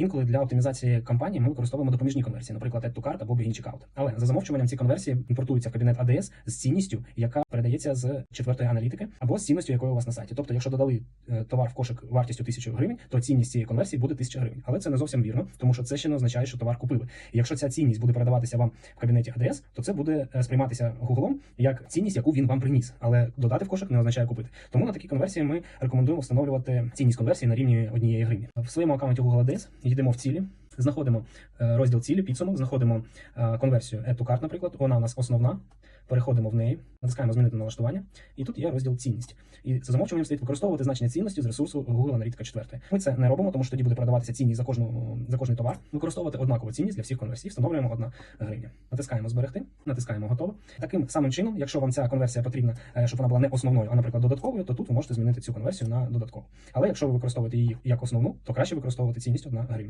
Інколи для оптимізації кампанії ми використовуємо допоміжні конверсії, наприклад, Add to Cart або Begin Checkout. Але за замовчуванням ці конверсії імпортуються в кабінет ADS з цінністю, яка передається з четвертої аналітики, або з цінністю, якої у вас на сайті. Тобто, якщо додали е, товар в кошик вартістю 1000 гривень, то цінність цієї конверсії буде 1000 гривень. Але це не зовсім вірно, тому що це ще не означає, що товар купили. І якщо ця цінність буде передаватися вам в кабінеті ADS, то це буде е, сприйматися Гуглом як цінність, яку він вам приніс. Але додати в кошик не означає купити. Тому на такі конверсії ми рекомендуємо встановлювати цінність конверсії на рівні однієї гривні. В своєму аккаунті Google ADS йдемо в цілі. Знаходимо е, розділ цілі, підсумок, знаходимо е, конверсію ету карт, наприклад. Вона у нас основна. Переходимо в неї, натискаємо змінити налаштування, і тут є розділ цінність. І за замовчуванням стоїть використовувати значення цінності з ресурсу Google Аналітика 4. Ми це не робимо, тому що тоді буде продаватися цінність за кожну за кожний товар. Використовувати однакову цінність для всіх конверсій. Встановлюємо 1 гривня. Натискаємо зберегти, натискаємо готово. Таким самим чином, якщо вам ця конверсія потрібна, е, щоб вона була не основною, а наприклад додатковою, то тут ви можете змінити цю конверсію на додаткову. Але якщо ви використовуєте її як основну, то краще використовувати цінність 1 гривня.